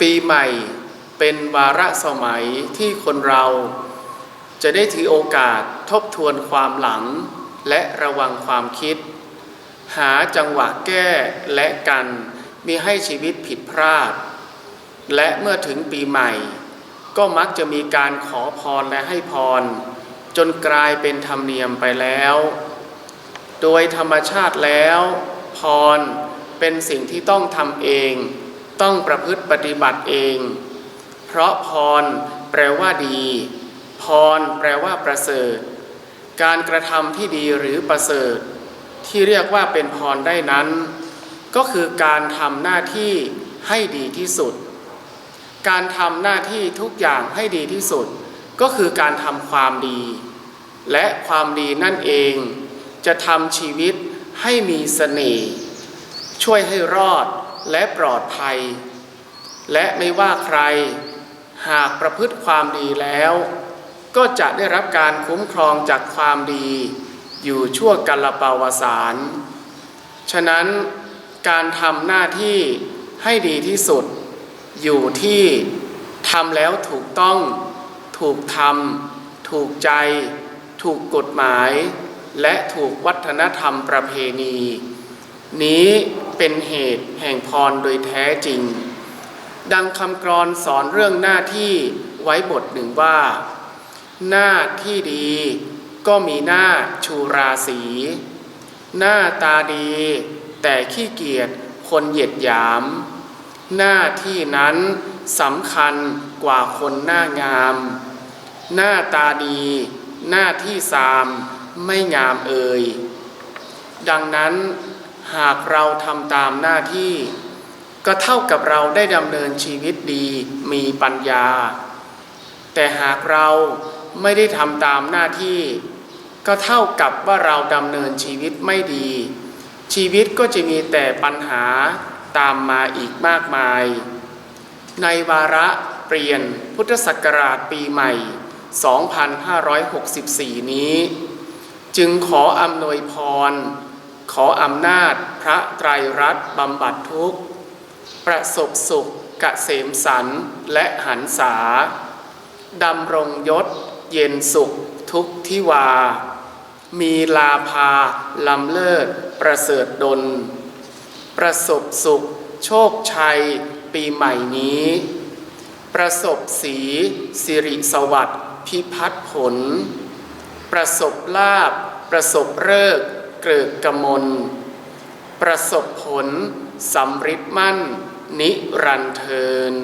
ปีใหม่เป็นวาระสมัยที่คนเราจะได้ถือโอกาสทบทวนความหลัง และระวังความคิด หาจังหวะแก้และกันมีให้ชีวิตผิดพลาด และเมื่อถึงปีใหม่ ก็มักจะมีการขอพรและให้พร จนกลายเป็นธรรมเนียมไปแล้ว โดยธรรมชาติแล้ว พรเป็นสิ่งที่ต้องทำเอง ต้องประพฤติปฏิบัติเอง เพราะพรแปลว่าดี พรแปลว่าประเสริฐ การกระทำที่ดีหรือประเสริฐ ที่เรียกว่าเป็นพรได้นั้น ก็คือการทำหน้าที่ให้ดีที่สุด การทำหน้าที่ทุกอย่างให้ดีที่สุด ก็คือการทำความดี และความดีนั่นเอง จะทำชีวิตให้มีเสน่ห์ช่วยให้รอด และปลอดภัย และไม่ว่าใคร หากประพฤติความดีแล้ว ก็จะได้รับการคุ้มครองจากความดี อยู่ชั่วกัลปาวสาร ฉะนั้นการทำหน้าที่ให้ดีที่สุด อยู่ที่ทำแล้วถูกต้อง ถูกทำถูกใจ ถูกกฎหมาย และถูกวัฒนธรรมประเพณี นี้ เป็นเหตุแห่งพรโดยแท้จริง ดังคำกรอนสอนเรื่องหน้าที่ไว้บทหนึ่งว่า หน้าที่ดีก็มีหน้าชูราศี หน้าตาดี แต่ขี้เกียจคนเหยียดหยาม หน้าที่นั้นสำคัญกว่าคนหน้างาม หน้าตาดี หน้าที่สามไม่งามเอ่ยดังนั้น หากเราทำตามหน้าที่ ก็เท่ากับเราได้ดำเนินชีวิตดีมีปัญญา แต่หากเราไม่ได้ทำตามหน้าที่ ก็เท่ากับว่าเราดำเนินชีวิตไม่ดี ชีวิตก็จะมีแต่ปัญหาตามมาอีกมากมาย ในวาระเปลี่ยนพุทธศักราชปีใหม่ 2564 นี้ จึงขออำนวยพร ขออำนาจพระไตรรัตน์บำบัดทุกข์ ประสบสุขกเกษมสันและหันษาดำรงยศ เย็นสุขทุกทิวา มีลาภาลำเลิศ ประเสริฐดล ประสบสุข โชคชัย ปีใหม่นี้ ประสบสีสิริสวัสดิ์พิพัฒผล ประสบลาบ ประสบเลิก กริกกมล ประสบผลสำริดมั่น นิรันเทิน